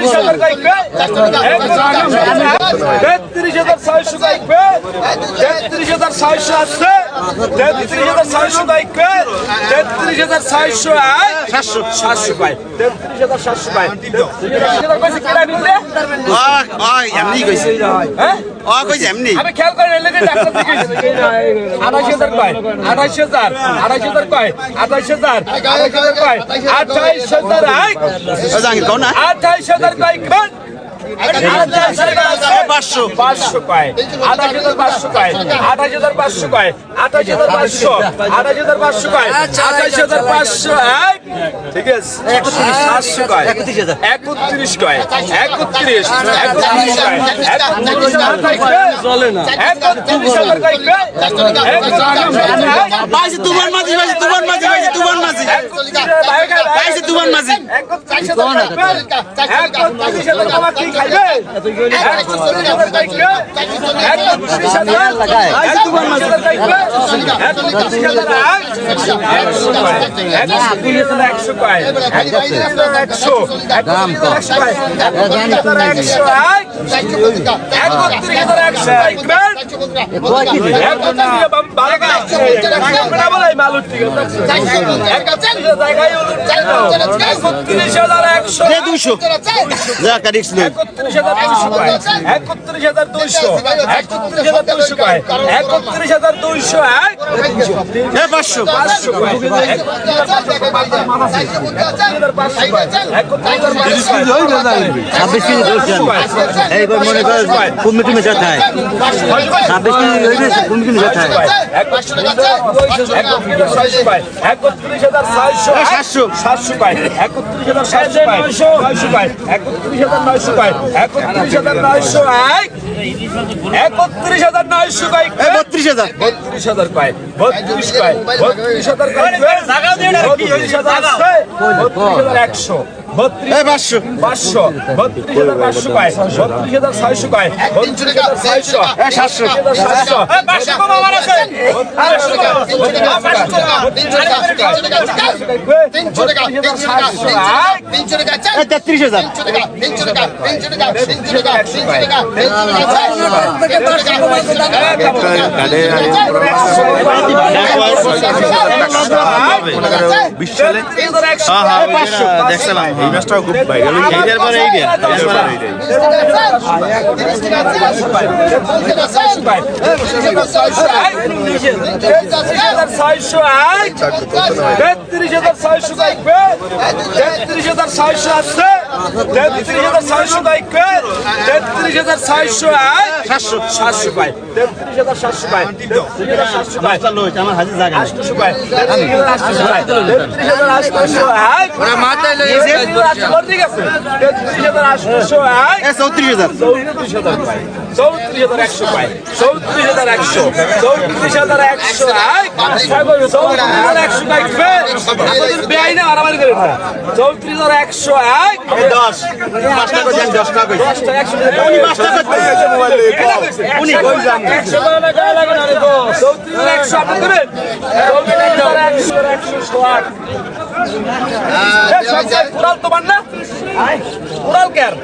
একত্রিশ হাজার কাইকবে তেত্রিশ হাজার ছয়শো কাইকবে তেত্রিশ হাজার ছয়শো আসছে তেত্রিশ হাজার ছয়শো কাইকবে তেত্রিশ হাজার ছয়শো আয়। সাতশো সাতশো পাই তেত্রিশ হাজার সাতশো পাই তেত্রিশ হাজার কইছে এমনি কইছে হ্যাঁ? ও কইছে এমনি? আমি খেয়াল করে লেগে ডাক্তার থেকে আঠাশ হাজার কয়? আঠাশ হাজার? আঠাশ হাজার কয়? আঠাশ হাজার? আঠাশ হাজার কয়? আঠাইশ হাজার আঠাইশ হাজার কয়? পাঁচশো পাঁচশো কয় আঠাশ হাজার পাঁচশো কয় আঠাশ হাজার পাঁচশো কয় আঠাশ হাজার পাঁচশো আঠাশ হাজার পাঁচশো কয় আঠাশ হাজার পাঁচশো ঠিক আছে পাঁচশো কয় একত্রিশ কয় একত্রিশ একত্রিশ কয় একত্রিশ চলে না একত্রিশ হাজার কয় পাইছে তুমান মাঝি পাইছে তুমান মাঝি পাইছে তুমান মাঝি পাইছে তুমান মাঝি একত্রিশ হাজার একশো একশো একশো একশো একত্রিশ হাজার দুইশো। পায় একত্রিশ হাজার দুইশো। এক পাঁচশো। পাঁচশো পায় ছাব্বিশ কেজি ধরছেন এইবার মনে করেন কুমি কুমি যেতে হয় ছাব্বিশ কেজি হয়ে গেছে কুমি কুমি যেতে হয় একত্রিশ হাজার সাতশো। সাতশো পায়। একত্রিশ হাজার সাতশো পায়। নয়শো পায়। একত্রিশ হাজার নয়শো পায়। একত্রিশ হাজার নয়শো এক একত্রিশ হাজার নয়শো পায়। বত্রিশ হাজার। বত্রিশ হাজার পায়। বত্রিশ হাজার বত্রিশ একশো। পাঁচশো পাঁচশো বত্রিশ হাজার পাঁচশো পায় বত্রিশ হাজার ছয়শো পায় বত্রিশ হাজার ছয়শো এ সাতশো সাতশো পাঁচশো কম আমার আছে এ তেত্রিশ হাজার দেখছিলাম এই ম্যাচটাও খুব ভাইরাল এইটার পরে এইটা এইটার পরে এইটাই তেত্রিশ হাজার ছয়শো দেখবে তেত্রিশ হাজার ছয়শো আছে তেত্রিশ হাজার ছয়শো দেখবে তেত্রিশ হাজার ছয়শো সাতশো সাতশো পায় তেত্রিশ হাজার সাতশো পায় তেত্রিশ হাজার সাতশো পায় আমার হাজির জায়গা আটশো পায় তেত্রিশ হাজার আটশো পায় তেত্রিশ হাজার আটশো ঠিক আছে তেত্রিশ হাজার আটশো এ চৌত্রিশ হাজার চৌত্রিশ হাজার পায় চৌত্রিশ হাজার একশো পায় চৌত্রিশ হাজার একশো চৌত্রিশ হাজার একশো চৌত্রিশ হাজার একশো দেখবে আমাদের বেআই না মারামারি করে না চৌত্রিশ হাজার একশো এক দশ কুড়াল তোমার না? কুড়াল কেন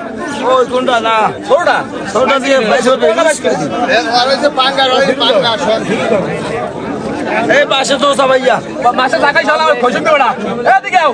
ওই কোনটা না ছোটটা ছোটটা দিয়ে এই পাশে তো সবাইয়া মাসে টাকাই চলা খোঁজ এদিকে আও।